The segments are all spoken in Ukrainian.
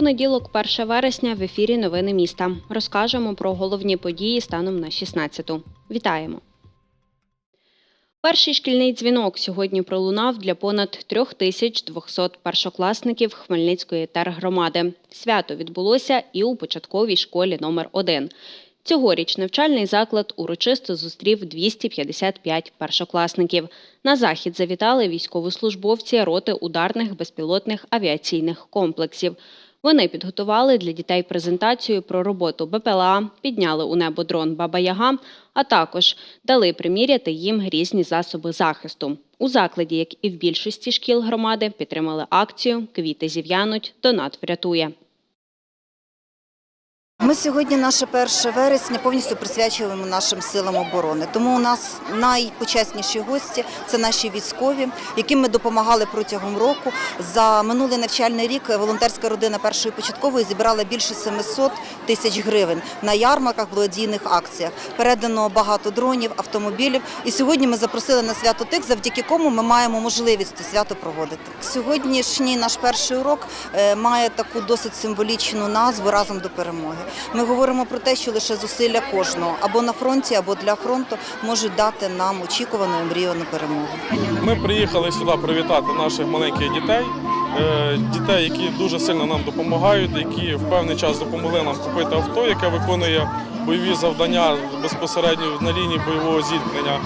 Понеділок, 1 вересня, в ефірі Новини міста. Розкажемо про головні події станом на 16-ту. Вітаємо! Перший шкільний дзвінок сьогодні пролунав для понад 3200 першокласників Хмельницької тергромади. Свято відбулося і у початковій школі номер 1 Цьогоріч навчальний заклад урочисто зустрів 255 першокласників. На захід завітали військовослужбовці роти ударних безпілотних авіаційних комплексів. Вони підготували для дітей презентацію про роботу БПЛА, підняли у небо дрон Баба Яга, а також дали приміряти їм різні засоби захисту. У закладі, як і в більшості шкіл громади, підтримали акцію Квіти зів'януть, донат врятує. Ми сьогодні, наше 1 вересня, повністю присвячуємо нашим силам оборони. Тому у нас найпочесніші гості це наші військові, яким ми допомагали протягом року. За минулий навчальний рік волонтерська родина першої початкової зібрала більше 700 тисяч гривень на ярмарках, благодійних акціях. Передано багато дронів, автомобілів. І сьогодні ми запросили на свято тих, завдяки кому ми маємо можливість свято проводити. Сьогоднішній наш перший урок е, має таку досить символічну назву разом до перемоги. Ми говоримо про те, що лише зусилля кожного або на фронті, або для фронту можуть дати нам очікувану і мріяну перемогу. Ми приїхали сюди привітати наших маленьких дітей, е, дітей, які дуже сильно нам допомагають, які в певний час допомогли нам купити авто, яке виконує бойові завдання безпосередньо на лінії бойового зіткнення.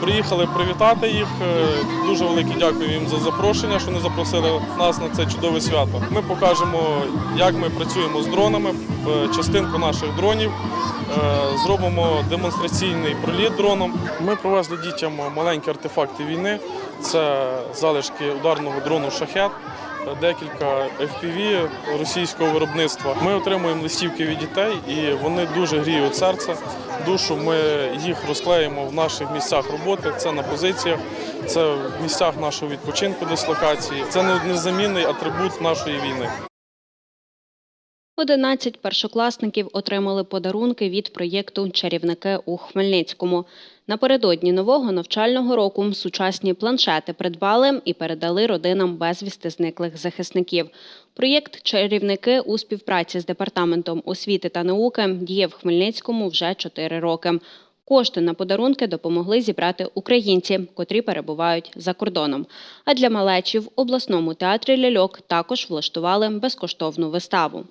Приїхали привітати їх. Е, Дуже велике дякую їм за запрошення, що не запросили нас на це чудове свято. Ми покажемо, як ми працюємо з дронами, частинку наших дронів. Е, Зробимо демонстраційний проліт дроном. Ми привезли дітям маленькі артефакти війни. Це залишки ударного дрону шахет, декілька FPV російського виробництва. Ми отримуємо листівки від дітей, і вони дуже гріють серце, душу. Ми їх розклеїмо в наших місцях роботи. Це на позиціях, це в місцях нашого відпочинку, дислокації. Це незамінний атрибут нашої війни. 11 першокласників отримали подарунки від проєкту Чарівники у Хмельницькому. Напередодні нового навчального року сучасні планшети придбали і передали родинам безвісти зниклих захисників. Проєкт Чарівники у співпраці з департаментом освіти та науки діє в Хмельницькому вже 4 роки. Кошти на подарунки допомогли зібрати українці, котрі перебувають за кордоном. А для малечі в обласному театрі ляльок також влаштували безкоштовну виставу.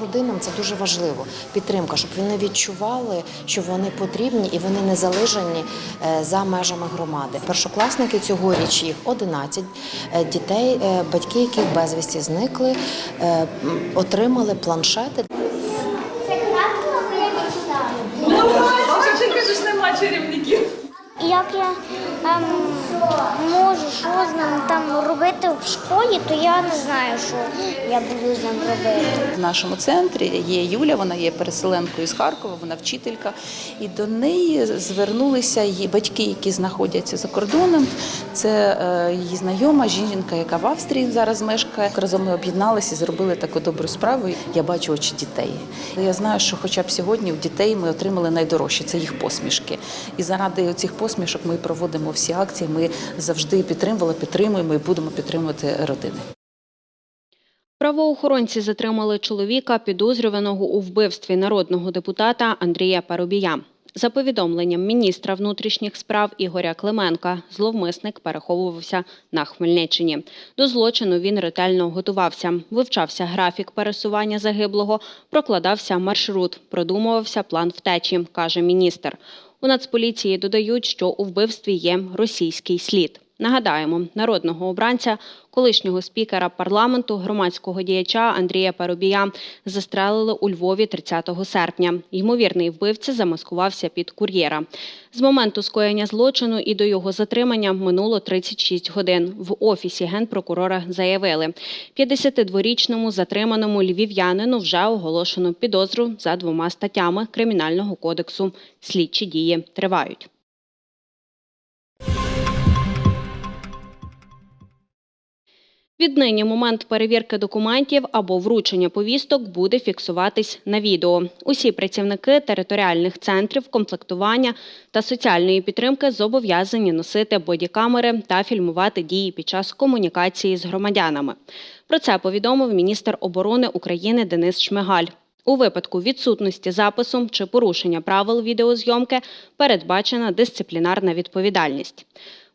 Родинам це дуже важливо підтримка, щоб вони відчували, що вони потрібні і вони не залежані е, за межами громади. Першокласники цьогоріч їх 11 е, дітей, е, батьки, яких безвісті зникли, отримали планшети. Ти кажеш, нема чарівників. Як я ем, можу що з ним там робити в школі, то я не знаю, що я буду з ним робити. В нашому центрі є Юля, вона є переселенкою з Харкова, вона вчителька. І до неї звернулися її батьки, які знаходяться за кордоном. Це е, її знайома жінка, яка в Австрії зараз мешкає. Разом ми об'єдналися і зробили таку добру справу. Я бачу очі дітей. Я знаю, що хоча б сьогодні у дітей ми отримали найдорожче це їх посмішки. І заради цих посмішок ми проводимо всі акції. Ми завжди підтримували, підтримуємо і будемо підтримувати родини. Правоохоронці затримали чоловіка, підозрюваного у вбивстві народного депутата Андрія Парубія. За повідомленням міністра внутрішніх справ Ігоря Клименка, зловмисник переховувався на Хмельниччині. До злочину він ретельно готувався. Вивчався графік пересування загиблого, прокладався маршрут, продумувався план втечі, каже міністр. У Нацполіції додають, що у вбивстві є російський слід. Нагадаємо, народного обранця, колишнього спікера парламенту, громадського діяча Андрія Парубія застрелили у Львові 30 серпня. Ймовірний вбивця замаскувався під кур'єра. З моменту скоєння злочину і до його затримання минуло 36 годин. В офісі генпрокурора заявили, 52-річному затриманому львів'янину вже оголошено підозру за двома статтями Кримінального кодексу. Слідчі дії тривають. Віднині момент перевірки документів або вручення повісток буде фіксуватись на відео. Усі працівники територіальних центрів комплектування та соціальної підтримки зобов'язані носити бодікамери та фільмувати дії під час комунікації з громадянами. Про це повідомив міністр оборони України Денис Шмигаль. У випадку відсутності запису чи порушення правил відеозйомки передбачена дисциплінарна відповідальність.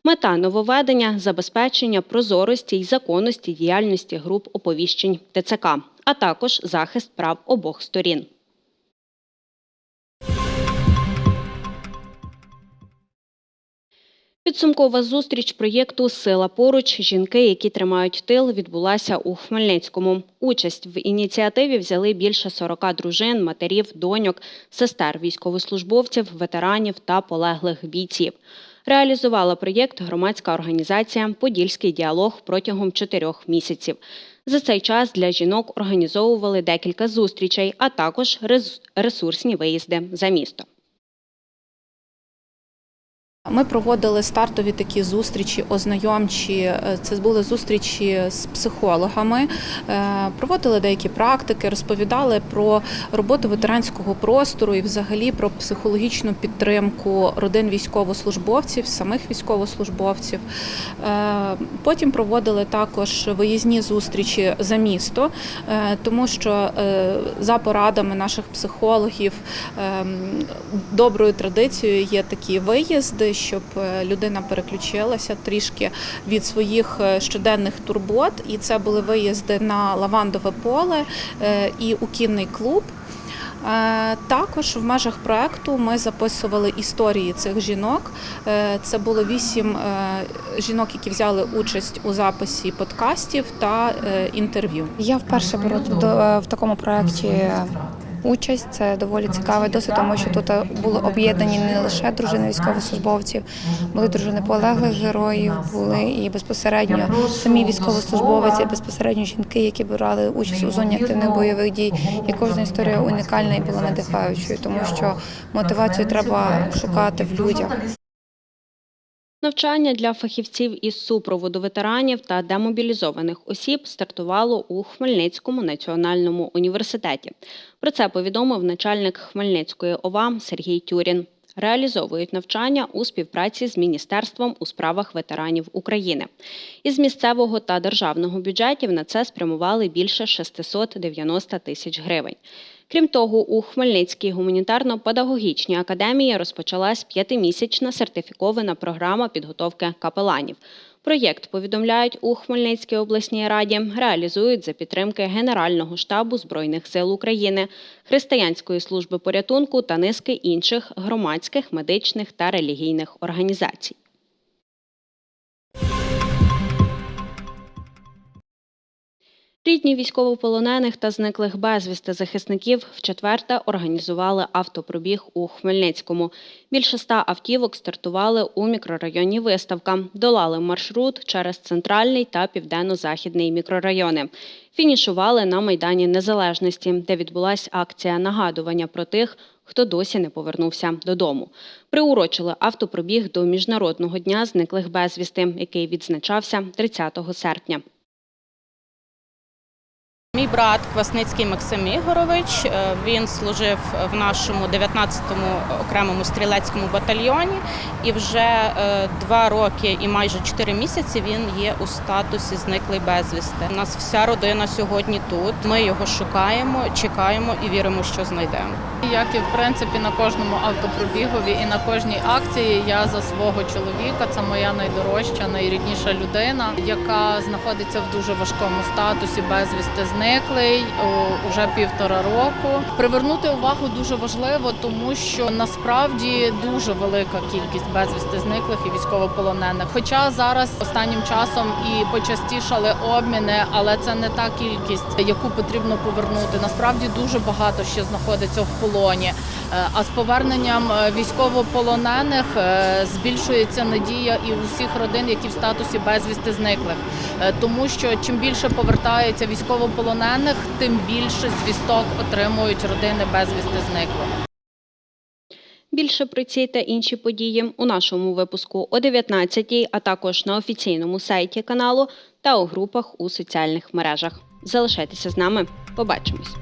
Мета нововведення забезпечення прозорості й законності діяльності груп оповіщень ТЦК, а також захист прав обох сторін. Підсумкова зустріч проєкту Сила поруч жінки, які тримають тил, відбулася у Хмельницькому. Участь в ініціативі взяли більше 40 дружин, матерів, доньок, сестер військовослужбовців, ветеранів та полеглих бійців. Реалізувала проєкт громадська організація Подільський діалог протягом чотирьох місяців. За цей час для жінок організовували декілька зустрічей, а також ресурсні виїзди за місто. Ми проводили стартові такі зустрічі, ознайомчі. Е, Це були зустрічі з психологами, е, проводили деякі практики, розповідали про роботу ветеранського простору і взагалі про психологічну підтримку родин військовослужбовців, самих військовослужбовців. Е, Потім проводили також виїзні зустрічі за місто, тому що за порадами наших психологів ем, доброю традицією є такі виїзди, щоб е, людина переключилася трішки від своїх е, щоденних турбот. І це були виїзди на лавандове поле е, і у кінний клуб. Також в межах проекту ми записували історії цих жінок. Це було вісім жінок, які взяли участь у записі подкастів та інтерв'ю. Я вперше беру в такому проєкті участь. Це доволі цікавий досвід, тому що тут е, були об'єднані не лише дружини військовослужбовців, були дружини полеглих героїв, були і безпосередньо самі військовослужбовці, безпосередньо жінки, які брали участь у зоні активних бойових дій. І кожна історія унікальна і була надихаючою, тому що мотивацію треба шукати в людях. Навчання для фахівців із супроводу ветеранів та демобілізованих осіб стартувало у Хмельницькому національному університеті. Про це повідомив начальник Хмельницької ОВА Сергій Тюрін. Реалізовують навчання у співпраці з Міністерством у справах ветеранів України. Із місцевого та державного бюджетів на це спрямували більше 690 тисяч гривень. Крім того, у Хмельницькій гуманітарно-педагогічній академії розпочалась п'ятимісячна сертифікована програма підготовки капеланів. Проєкт повідомляють у Хмельницькій обласній раді, реалізують за підтримки Генерального штабу Збройних сил України, Християнської служби порятунку та низки інших громадських, медичних та релігійних організацій. Рідні військовополонених та зниклих безвісти захисників вчетверте організували автопробіг у Хмельницькому. Більше ста автівок стартували у мікрорайоні Виставка, долали маршрут через центральний та південно-західний мікрорайони. Фінішували на Майдані Незалежності, де відбулася акція нагадування про тих, хто досі не повернувся додому. Приурочили автопробіг до Міжнародного дня зниклих безвісти, який відзначався 30 серпня. Мій брат Квасницький Максим Ігорович. е, Він служив в нашому 19-му окремому стрілецькому батальйоні, і вже е, два роки і майже чотири місяці він є у статусі зниклий безвісти. У нас вся родина сьогодні тут. Ми його шукаємо, чекаємо і віримо, що знайдемо. Як і в принципі на кожному автопробігові і на кожній акції я за свого чоловіка. Це моя найдорожча, найрідніша людина, яка знаходиться в дуже важкому статусі, безвісти зниклий уже півтора року. Привернути увагу дуже важливо, тому що насправді дуже велика кількість безвісти зниклих і військовополонених. Хоча зараз останнім часом і почастішали обміни, але це не та кількість, яку потрібно повернути. Насправді дуже багато ще знаходиться в полоні. Е, А з поверненням е, військовополонених е, збільшується надія і у всіх родин, які в статусі безвісти зниклих, тому що чим більше повертається військовополонених, тим більше звісток отримують родини безвісти зниклих. Більше про ці та інші події у нашому випуску о 19 а також на офіційному сайті каналу та у групах у соціальних мережах. Залишайтеся з нами. Побачимось.